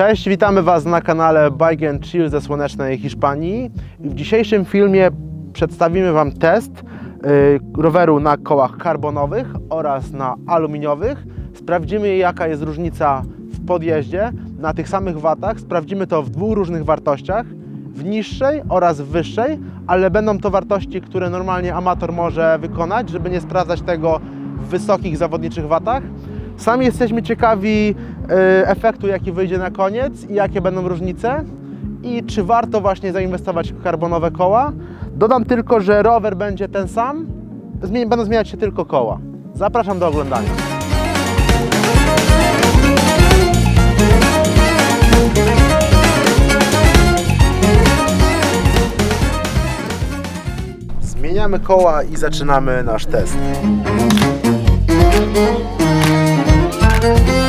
Cześć, witamy Was na kanale Bike and Chill ze słonecznej Hiszpanii. W dzisiejszym filmie przedstawimy Wam test y, roweru na kołach karbonowych oraz na aluminiowych. Sprawdzimy jaka jest różnica w podjeździe na tych samych watach. Sprawdzimy to w dwóch różnych wartościach, w niższej oraz w wyższej, ale będą to wartości, które normalnie amator może wykonać, żeby nie sprawdzać tego w wysokich zawodniczych watach. Sami jesteśmy ciekawi e, efektu, jaki wyjdzie na koniec i jakie będą różnice i czy warto właśnie zainwestować w karbonowe koła. Dodam tylko, że rower będzie ten sam, będą zmieniać się tylko koła. Zapraszam do oglądania. Zmieniamy koła i zaczynamy nasz test. Thank you.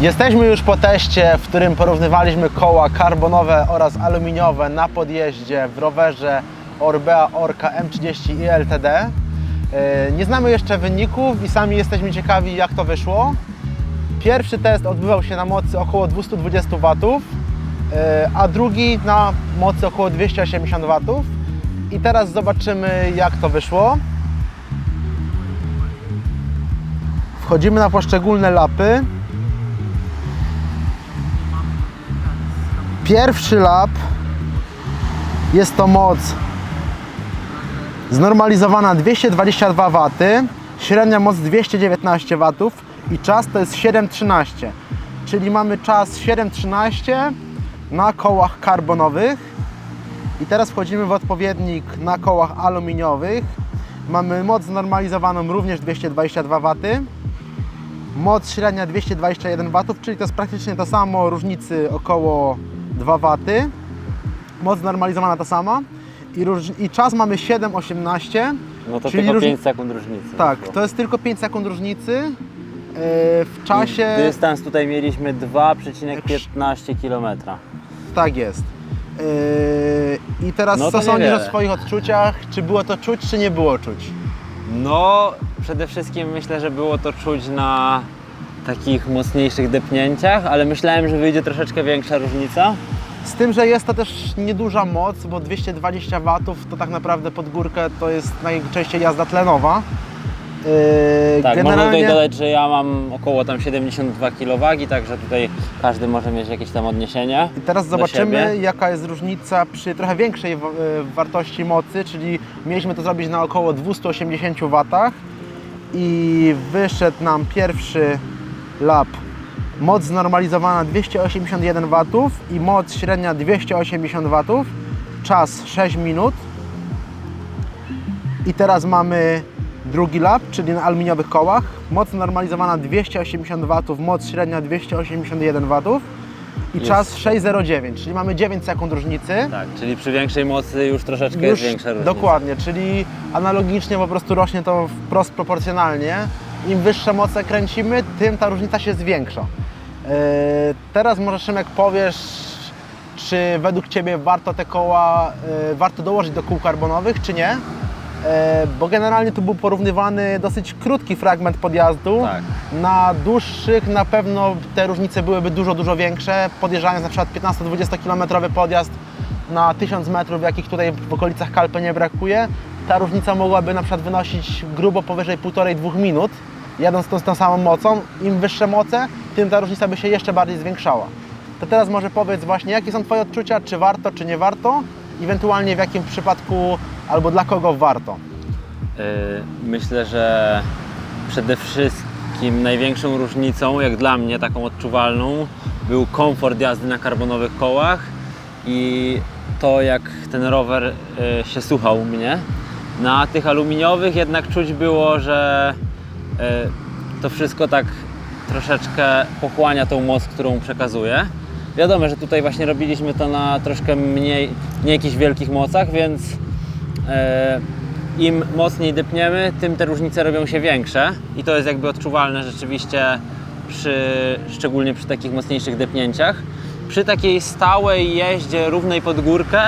Jesteśmy już po teście, w którym porównywaliśmy koła karbonowe oraz aluminiowe na podjeździe w rowerze Orbea Orca M30 i LTD. Yy, Nie znamy jeszcze wyników i sami jesteśmy ciekawi jak to wyszło. Pierwszy test odbywał się na mocy około 220 W, yy, a drugi na mocy około 280 W. I teraz zobaczymy jak to wyszło. Wchodzimy na poszczególne lapy. Pierwszy lap jest to moc znormalizowana 222 W, średnia moc 219 W i czas to jest 7.13, czyli mamy czas 7.13 na kołach karbonowych. I teraz wchodzimy w odpowiednik na kołach aluminiowych. Mamy moc znormalizowaną również 222 W, moc średnia 221 W, czyli to jest praktycznie to samo, różnicy około 2 W. Moc normalizowana ta sama i, róż, i czas mamy 7,18. No to Czyli tylko róż- 5 sekund różnicy. Tak, to jest tylko 5 sekund różnicy. Yy, W czasie. Dystans tutaj mieliśmy 2,15 km. Tak jest. Yy, I teraz No co sądzisz o swoich odczuciach? Czy było to czuć, czy nie było czuć? No, przede wszystkim myślę, że było to czuć na takich mocniejszych depnięciach, ale myślałem, że wyjdzie troszeczkę większa różnica. Z tym, że jest to też nieduża moc, bo 220 W to tak naprawdę pod górkę to jest najczęściej jazda tlenowa. Yy, Tak, można tutaj dodać, że ja mam około tam 72 kg, także tutaj każdy może mieć jakieś tam odniesienie. I teraz zobaczymy, jaka jest różnica przy trochę większej e, wartości mocy, czyli mieliśmy to zrobić na około 280 W i wyszedł nam pierwszy lap. Moc znormalizowana 281 W i moc średnia 280 W. Czas 6 minut. I teraz mamy drugi lap, czyli na aluminiowych kołach. Moc normalizowana 280 W, moc średnia 281 W i Jest- czas 6.09, czyli mamy 9 sekund różnicy. Tak, czyli przy większej mocy już troszeczkę Już jest większa różnica. dokładnie, czyli analogicznie po prostu rośnie to wprost proporcjonalnie. Im wyższe moce kręcimy, tym ta różnica się zwiększa. Yy, teraz może Szymek powiesz, czy według Ciebie warto te koła, yy, warto dołożyć do kół karbonowych, czy nie? Yy, bo generalnie tu był porównywany dosyć krótki fragment podjazdu. Tak. Na dłuższych na pewno te różnice byłyby dużo, dużo większe. Podjeżdżając na przykład 15-20 km podjazd na 1000 metrów, jakich tutaj w okolicach Kalpy nie brakuje, ta różnica mogłaby na przykład wynosić grubo powyżej 1,5-2 minut, jadąc tą, tą samą mocą. Im wyższe moce, tym ta różnica by się jeszcze bardziej zwiększała. To teraz może powiedz właśnie, jakie są Twoje odczucia, czy warto, czy nie warto, ewentualnie w jakim przypadku albo dla kogo warto. Yy, Myślę, że przede wszystkim największą różnicą, jak dla mnie taką odczuwalną, był komfort jazdy na karbonowych kołach i to jak ten rower yy, się słuchał mnie. Na tych aluminiowych jednak czuć było, że to wszystko tak troszeczkę pochłania tą moc, którą przekazuje. Wiadomo, że tutaj właśnie robiliśmy to na troszkę mniej, nie jakichś wielkich mocach, więc e, im mocniej dypniemy, tym te różnice robią się większe i to jest jakby odczuwalne rzeczywiście przy, szczególnie przy takich mocniejszych depnięciach. Przy takiej stałej jeździe równej pod górkę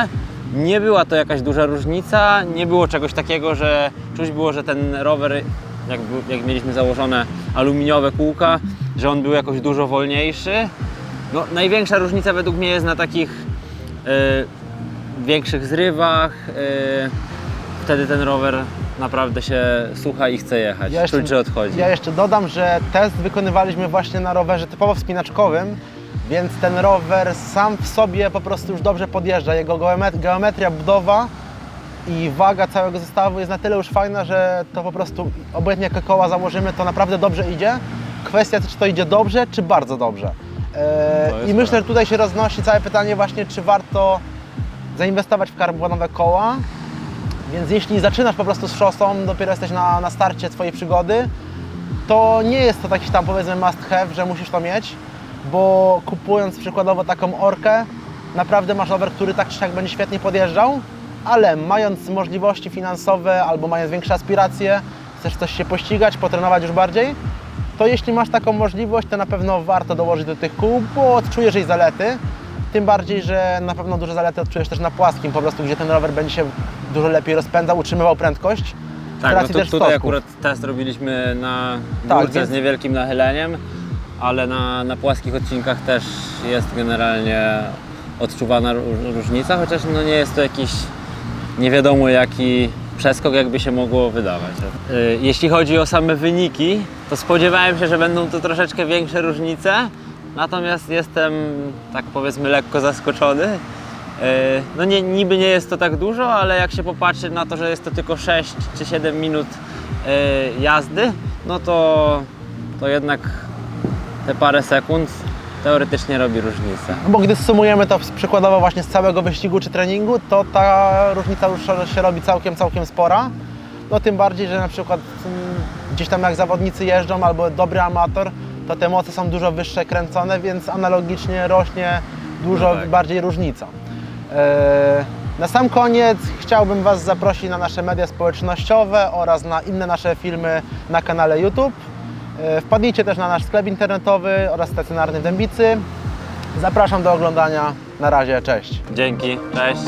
nie była to jakaś duża różnica, nie było czegoś takiego, że czuć było, że ten rower, jak, jak mieliśmy założone aluminiowe kółka, że on był jakoś dużo wolniejszy. No, największa różnica według mnie jest na takich e, większych zrywach. e, wtedy ten rower naprawdę się słucha i chce jechać. Ja jeszcze- odchodzi. Ja jeszcze dodam, że test wykonywaliśmy właśnie na rowerze typowo wspinaczkowym, więc ten rower sam w sobie po prostu już dobrze podjeżdża. Jego geomet- geometria, budowa i waga całego zestawu jest na tyle już fajna, że to po prostu obojętnie jakie koła założymy, to naprawdę dobrze idzie. Kwestia, czy to idzie dobrze, czy bardzo dobrze. E, jest I myślę, że prawda. tutaj się roznosi całe pytanie właśnie, czy warto zainwestować w karbonowe koła, więc jeśli zaczynasz po prostu z szosą, dopiero jesteś na, na starcie swojej przygody, to nie jest to taki tam powiedzmy must have, że musisz to mieć, bo kupując przykładowo taką orkę, naprawdę masz rower, który tak czy siak będzie świetnie podjeżdżał, ale mając możliwości finansowe albo mając większe aspiracje, chcesz coś się pościgać, potrenować już bardziej, to jeśli masz taką możliwość, to na pewno warto dołożyć do tych kół, bo odczujesz jej zalety. Tym bardziej, że na pewno duże zalety odczujesz też na płaskim, po prostu gdzie ten rower będzie się dużo lepiej rozpędzał, utrzymywał prędkość. Tak, no też tutaj stopków. akurat test robiliśmy na Tak, górce więc- z niewielkim nachyleniem, ale na, na płaskich odcinkach też jest generalnie odczuwana ró- różnica, chociaż no nie jest to jakiś nie wiadomo jaki przeskok, jakby się mogło wydawać. Y, Jeśli chodzi o same wyniki, to spodziewałem się, że będą to troszeczkę większe różnice, natomiast jestem, tak powiedzmy, lekko zaskoczony. Y, No nie, niby nie jest to tak dużo, ale jak się popatrzy na to, że jest to tylko 6 czy 7 minut y, jazdy, no to, to jednak te parę sekund teoretycznie robi różnicę. No bo gdy sumujemy to przykładowo właśnie z całego wyścigu czy treningu, to ta różnica już się robi całkiem, całkiem spora. No tym bardziej, że na przykład mm, gdzieś tam jak zawodnicy jeżdżą albo dobry amator, to te moce są dużo wyższe kręcone, więc analogicznie rośnie dużo No tak. bardziej różnica. Eee, Na sam koniec chciałbym Was zaprosić na nasze media społecznościowe oraz na inne nasze filmy na kanale YouTube. E, Wpadnijcie też na nasz sklep internetowy oraz stacjonarny w Dębicy. Zapraszam do oglądania. Na razie, cześć. Dzięki, cześć.